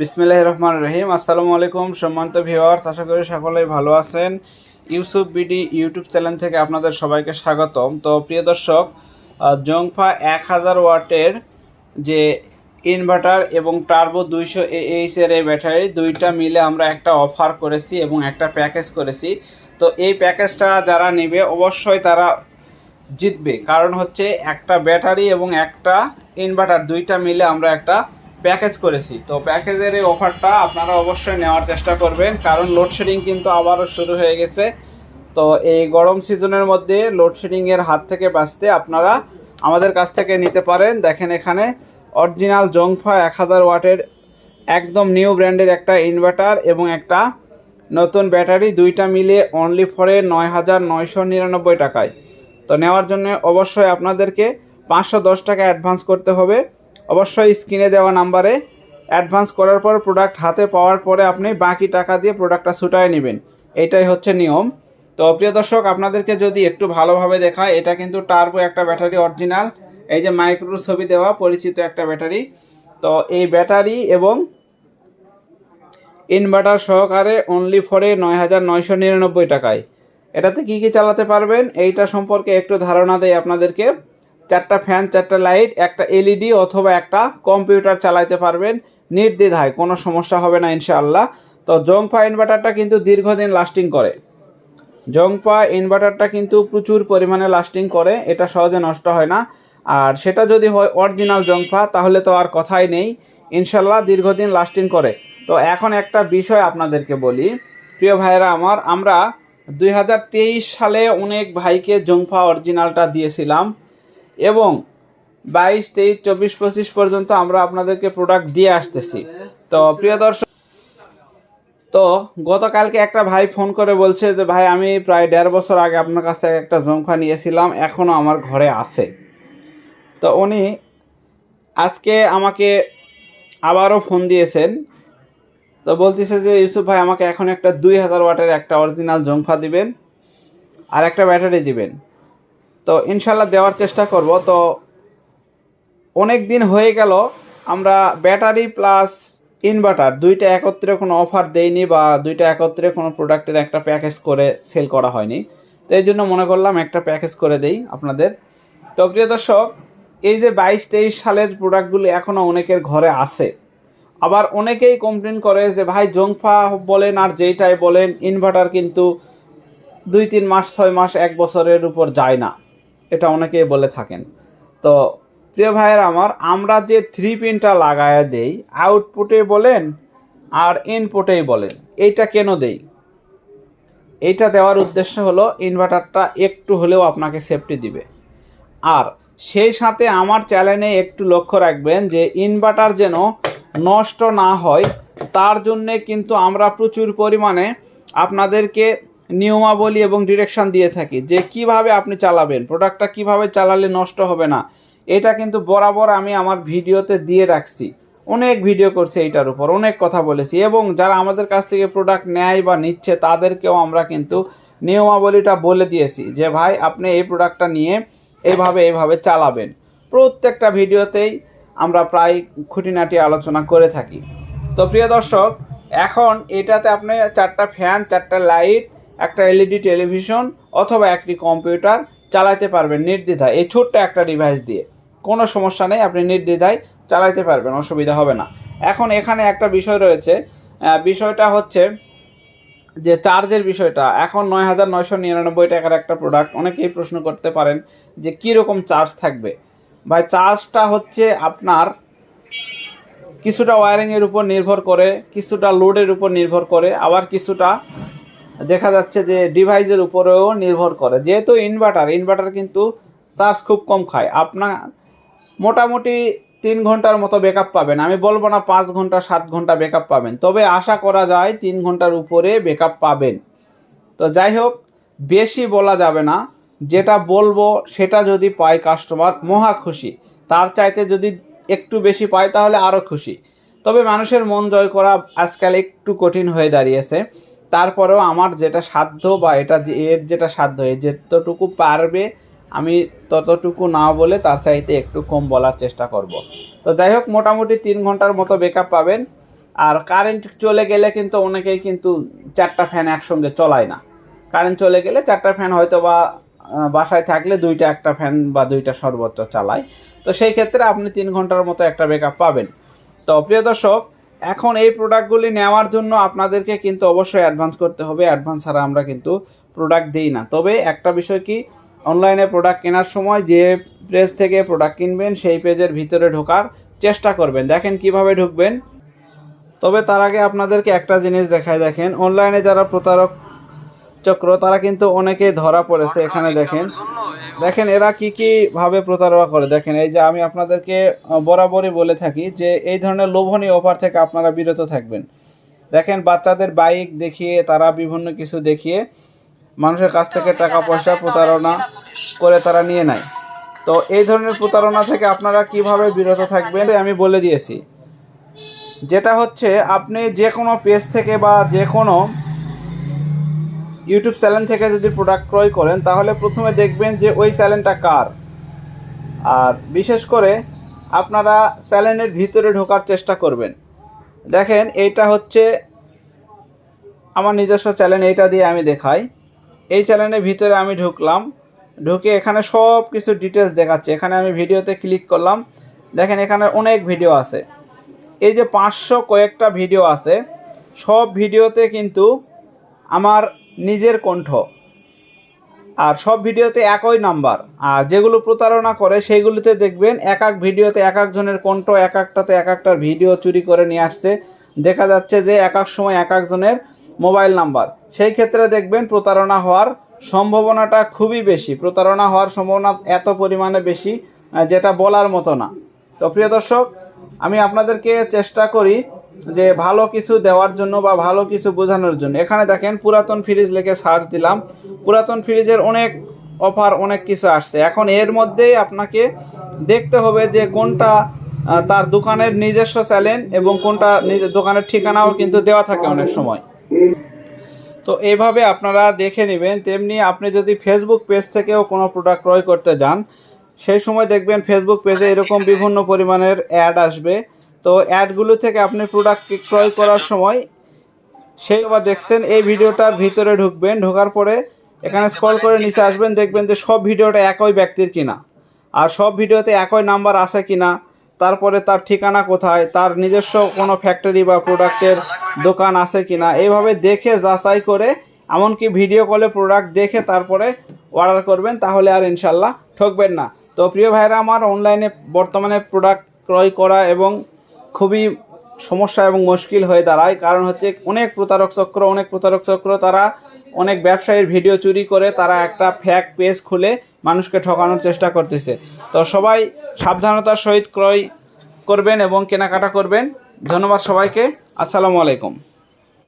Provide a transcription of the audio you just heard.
বিসমিল্লাহ রহমান রহিম। আসসালামু আলাইকুম, সম্মানিত ভিওয়ার্স আশা করি সকলেই ভালো আছেন। ইউসুফ বিডি ইউটিউব চ্যানেল থেকে আপনাদের সবাইকে স্বাগতম। তো প্রিয় দর্শক জংফা এক হাজার ওয়াটের যে ইনভার্টার এবং টার্বো দুইশো এর এই ব্যাটারি, দুইটা মিলে আমরা একটা অফার করেছি এবং একটা প্যাকেজ করেছি। তো এই প্যাকেজটা যারা নেবে, অবশ্যই তারা জিতবে। কারণ হচ্ছে একটা ব্যাটারি এবং একটা ইনভার্টার, দুইটা মিলে আমরা একটা প্যাকেজ করেছি। তো প্যাকেজের এই অফারটা আপনারা অবশ্যই নেওয়ার চেষ্টা করবেন, কারণ লোডশেডিং কিন্তু আবারও শুরু হয়ে গেছে। তো এই গরম সিজনের মধ্যে লোডশেডিংয়ের হাত থেকে বাঁচতে আপনারা আমাদের কাছ থেকে নিতে পারেন। দেখেন এখানে অরিজিনাল জংফা এক হাজার ওয়াটের একদম নিউ ব্র্যান্ডের একটা ইনভার্টার এবং একটা নতুন ব্যাটারি, দুইটা মিলে অনলি ফরে নয় হাজার নয়শো নিরানব্বই টাকায়। তো নেওয়ার জন্য অবশ্যই আপনাদেরকে পাঁচশো দশ টাকা অ্যাডভান্স করতে হবে। অবশ্যই স্ক্রিনে দেওয়া নাম্বারে অ্যাডভান্স করার পর প্রোডাক্ট হাতে পাওয়ার পরে আপনি বাকি টাকা দিয়ে প্রোডাক্টটা ছুটায় নেবেন। এটাই হচ্ছে নিয়ম। তো প্রিয় দর্শক, আপনাদেরকে যদি একটু ভালোভাবে দেখায়, এটা কিন্তু টার্বো একটা ব্যাটারি অরিজিনাল এই যে মাইক্রো ছবি দেওয়া, পরিচিত একটা ব্যাটারি তো এই ব্যাটারি এবং ইনভার্টার সহকারে অনলি ফরে নয় হাজার নয়শো নিরানব্বই টাকায়। এটাতে কি কি চালাতে পারবেন, এইটা সম্পর্কে একটু ধারণা দেয় আপনাদেরকে। চারটা ফ্যান, চারটা লাইট, একটা এলইডি অথবা একটা কম্পিউটার চালাইতে পারবেন নির্দ্বিধায়, কোনো সমস্যা হবে না ইনশাআল্লাহ। তো জংফা ইনভার্টারটা কিন্তু দীর্ঘদিন লাস্টিং করে। জংপা ইনভার্টারটা কিন্তু প্রচুর পরিমাণে লাস্টিং করে, এটা সহজে নষ্ট হয় না। আর সেটা যদি হয় অরিজিনাল জংপা তাহলে তো আর কথাই নেই। ইনশাল্লাহ দীর্ঘদিন লাস্টিং করে। তো এখন একটা বিষয় আপনাদেরকে বলি। প্রিয় ভাইয়েরা আমার, আমরা দুই হাজার তেইশ সালে অনেক ভাইকে জংফা অরিজিনালটা দিয়েছিলাম। এবং বাইশ, তেইশ, চব্বিশ, পঁচিশ পর্যন্ত আমরা আপনাদেরকে প্রোডাক্ট দিয়ে আসতেছি। তো প্রিয় দর্শক, তো গতকালকে একটা ভাই ফোন করে বলছে যে, ভাই, আমি প্রায় দেড় বছর আগে আপনার কাছ থেকে একটা জংখা নিয়েছিলাম এখনও আমার ঘরে আছে। তো উনি আজকে আমাকে আবারও ফোন দিয়েছেন। তো বলতেছে যে, ইউসুফ ভাই, আমাকে এখন একটা দুই হাজার ওয়াটের একটা অরিজিনাল জংফা দিবেন আর একটা ব্যাটারি দিবেন। তো ইনশাল্লাহ দেওয়ার চেষ্টা করব। তো অনেক দিন হয়ে গেল, আমরা ব্যাটারি প্লাস ইনভার্টার দুইটা একত্রে কোনো অফার দেইনি বা দুইটা একত্রে কোনো প্রোডাক্টের একটা প্যাকেজ করে সেল করা হয়নি। তো এই জন্য মনে করলাম একটা প্যাকেজ করে দেই আপনাদের। তো প্রিয় দর্শক, এই যে বাইশ তেইশ সালের প্রোডাক্টগুলি এখনও অনেকের ঘরে আছে। আবার অনেকেই কমপ্লেন করে যে, ভাই, জংফা বলেন আর যেইটাই বলেন ইনভার্টার কিন্তু দুই, তিন মাস, ছয় মাস, এক বছরের উপর যায় না। এটা অনেকেই বলে থাকেন। তো প্রিয় ভাইয়ের আমার, আমরা যে থ্রি পিনটা লাগায় দেই আউটপুটে বলেন আর ইনপুটেই বলেন, এইটা কেন দেই? এইটা দেওয়ার উদ্দেশ্য হলো ইনভার্টারটা একটু হলেও আপনাকে সেফটি দিবে। আর সেই সাথে আমার চ্যানেলে একটু লক্ষ্য রাখবেন যে ইনভার্টার যেন নষ্ট না হয়, তার জন্যে কিন্তু আমরা প্রচুর পরিমাণে আপনাদেরকে নিয়মাবলী এবং ডিরেকশন দিয়ে থাকি যে কীভাবে আপনি চালাবেন প্রোডাক্টটা কীভাবে চালালে নষ্ট হবে না, এটা কিন্তু বরাবর আমি আমার ভিডিওতে দিয়ে রাখছি। অনেক ভিডিও করছি এইটার উপর, অনেক কথা বলেছি এবং যারা আমাদের কাছ থেকে প্রোডাক্ট নেয় বা নিচ্ছে তাদেরকেও আমরা কিন্তু নিয়মাবলীটা বলে দিয়েছি যে, ভাই, আপনি এই প্রোডাক্টটা নিয়ে এভাবে এভাবে চালাবেন। প্রত্যেকটা ভিডিওতেই আমরা প্রায় খুঁটিনাটি আলোচনা করে থাকি। তো প্রিয় দর্শক, এখন এটাতে আপনি চারটা ফ্যান চারটা লাইট একটা এলইডি টেলিভিশন অথবা একটি কম্পিউটার চালাতে পারবেন নির্দ্বিধায়। এই ছোট্ট একটা ডিভাইস দিয়ে। কোনো সমস্যা নেই, আপনি নির্দ্বিধায় চালাতে পারবেন, অসুবিধা হবে না। এখন এখানে একটা বিষয় রয়েছে বিষয়টা হচ্ছে যে চার্জের বিষয়টা। এখন নয় হাজার নয়শো নিরানব্বই টাকার একটা প্রোডাক্ট অনেকেই প্রশ্ন করতে পারেন যে কী রকম চার্জ থাকবে। ভাই চার্জটা হচ্ছে আপনার কিছুটা ওয়ারিংয়ের উপর নির্ভর করে, কিছুটা লোডের উপর নির্ভর করে, আবার কিছুটা দেখা যাচ্ছে যে ডিভাইসের উপরেও নির্ভর করে। যেহেতু ইনভার্টার ইনভার্টার কিন্তু চার্জ খুব কম খায়। আপনার মোটামুটি তিন ঘণ্টার মতো ব্যাকআপ পাবেন। আমি বলব না পাঁচ ঘণ্টা, সাত ঘণ্টা ব্যাকআপ পাবেন। তবে আশা করা যায় তিন ঘণ্টার উপরে ব্যাকআপ পাবেন। তো যাই হোক, বেশি বলা যাবে না। যেটা বলব, সেটা যদি পায় কাস্টমার মহা খুশি। তার চাইতে যদি একটু বেশি পায়, তাহলে আরও খুশি। তবে মানুষের মন জয় করা আজকাল একটু কঠিন হয়ে দাঁড়িয়েছে। তারপরেও আমার যেটা সাধ্য বা এটা যে, এর যেটা সাধ্য এর যতটুকু পারবে আমি ততটুকু না বলে তার চাইতে একটু কম বলার চেষ্টা করব। তো যাই হোক, মোটামুটি তিন ঘণ্টার মতো বেকআপ পাবেন। আর কারেন্ট চলে গেলে কিন্তু অনেকেই কিন্তু চারটা ফ্যান একসঙ্গে চলায় না। কারেন্ট চলে গেলে চারটা ফ্যান হয়তো বা বাসায় থাকলে দুইটা একটা ফ্যান বা দুইটা সর্বোচ্চ চালায়। তো সেই ক্ষেত্রে আপনি তিন ঘণ্টার মতো একটা ব্যাকআপ পাবেন। তো প্রিয় দর্শক এখন এই প্রোডাক্টগুলি নেওয়ার জন্য আপনাদেরকে কিন্তু অবশ্যই অ্যাডভান্স করতে হবে। অ্যাডভান্স ছাড়া আমরা কিন্তু প্রোডাক্ট দিই না। তবে একটা বিষয় কি অনলাইনে প্রোডাক্ট কেনার সময় যে পেজ থেকে প্রোডাক্ট কিনবেন, সেই পেজের ভিতরে ঢোকার চেষ্টা করবেন। দেখেন কীভাবে ঢুকবেন। তবে তার আগে আপনাদেরকে একটা জিনিস দেখায় দেখেন অনলাইনে যারা প্রতারক চক্র, তারা কিন্তু অনেকে ধরা পড়েছে এখানে দেখেন। দেখেন এরা কি কি ভাবে প্রতারণা করে। দেখেন, এই যে আমি আপনাদেরকে বরাবরই বলে থাকি যে, এই ধরনের লোভনীয় অফার থেকে আপনারা বিরত থাকবেন। দেখেন, বাচ্চাদের বাইক দেখিয়ে, তারা বিভিন্ন কিছু দেখিয়ে, মানুষের কাছ থেকে টাকা পয়সা প্রতারণা করে তারা নিয়ে নেয়। তো এই ধরনের প্রতারণা থেকে আপনারা কীভাবে বিরত থাকবেন আমি বলে দিয়েছি। যেটা হচ্ছে, আপনি যে কোনো পেজ থেকে বা যে কোনো ইউটিউব চ্যানেল থেকে যদি প্রোডাক্ট ক্রয় করেন, তাহলে প্রথমে দেখবেন যে ওই চ্যানেলটা কার। আর বিশেষ করে আপনারা চ্যানেলের ভিতরে ঢোকার চেষ্টা করবেন। দেখেন, এইটা হচ্ছে আমার নিজস্ব চ্যানেল এইটা দিয়ে আমি দেখাই। এই চ্যানেলের ভিতরে আমি ঢুকলাম। ঢুকে এখানে সব কিছু ডিটেলস দেখাচ্ছে। এখানে আমি ভিডিওতে ক্লিক করলাম। দেখেন, এখানে অনেক ভিডিও আছে। এই যে পাঁচশো কয়েকটা ভিডিও আছে, সব ভিডিওতে কিন্তু আমার নিজের কণ্ঠ। আর সব ভিডিওতে একই নাম্বার। আর যেগুলো প্রতারণা করে সেইগুলোতে দেখবেন এক এক ভিডিওতে এক একজনের কণ্ঠ এক একটাতে এক একটার ভিডিও চুরি করে নিয়ে আসছে। দেখা যাচ্ছে যে এক এক সময় এক একজনের মোবাইল নাম্বার। সেই ক্ষেত্রে দেখবেন প্রতারণা হওয়ার সম্ভাবনাটা খুবই বেশি। প্রতারণা হওয়ার সম্ভাবনা এত পরিমাণে বেশি যেটা বলার মতো না। তো প্রিয় দর্শক, আমি আপনাদেরকে চেষ্টা করি যে ভালো কিছু দেওয়ার জন্য বা ভালো কিছু বোঝানোর জন্য। এখানে দেখেন পুরাতন ফ্রিজ লিখে সার্চ দিলাম। পুরাতন ফ্রিজের অনেক অফার অনেক কিছু আসছে। এখন এর মধ্যেই আপনাকে দেখতে হবে যে কোনটা তার দোকানের নিজস্ব চ্যানেল এবং কোনটা নিজের দোকানের ঠিকানাও কিন্তু দেওয়া থাকে অনেক সময়। তো এইভাবে আপনারা দেখে নেবেন। তেমনি আপনি যদি ফেসবুক পেজ থেকেও কোনো প্রোডাক্ট ক্রয় করতে যান, সেই সময় দেখবেন ফেসবুক পেজে এরকম বিভিন্ন পরিমাণের অ্যাড আসবে। তো অ্যাডগুলো থেকে আপনি প্রোডাক্ট ক্রয় করার সময় সেই আবার দেখছেন এই ভিডিওটার ভিতরে ঢুকবেন ঢোকার পরে এখানে স্ক্রল করে নিচে আসবেন দেখবেন যে সব ভিডিওটা একই ব্যক্তির কিনা। আর সব ভিডিওতে একই নাম্বার আছে কিনা তারপরে তার ঠিকানা কোথায় তার নিজস্ব কোনো ফ্যাক্টরি বা প্রোডাক্টের দোকান আছে কিনা এইভাবে দেখে যাচাই করে এমনকি ভিডিও কলে প্রোডাক্ট দেখে তারপরে অর্ডার করবেন তাহলে আর ইনশাল্লাহ ঠকবেন না। তো প্রিয় ভাইরা আমার অনলাইনে বর্তমানে প্রোডাক্ট ক্রয় করা এবং খুবই সমস্যা এবং মুশকিল হয়ে দাঁড়ায়। কারণ হচ্ছে অনেক প্রতারক চক্র, অনেক প্রতারক চক্র, তারা অনেক ব্যবসায়ীর ভিডিও চুরি করে তারা একটা ফ্যাক পেজ খুলে মানুষকে ঠকানোর চেষ্টা করতেছে। তো সবাই সাবধানতার সহিত ক্রয় করবেন এবং কেনাকাটা করবেন। ধন্যবাদ সবাইকে। আসসালামু আলাইকুম।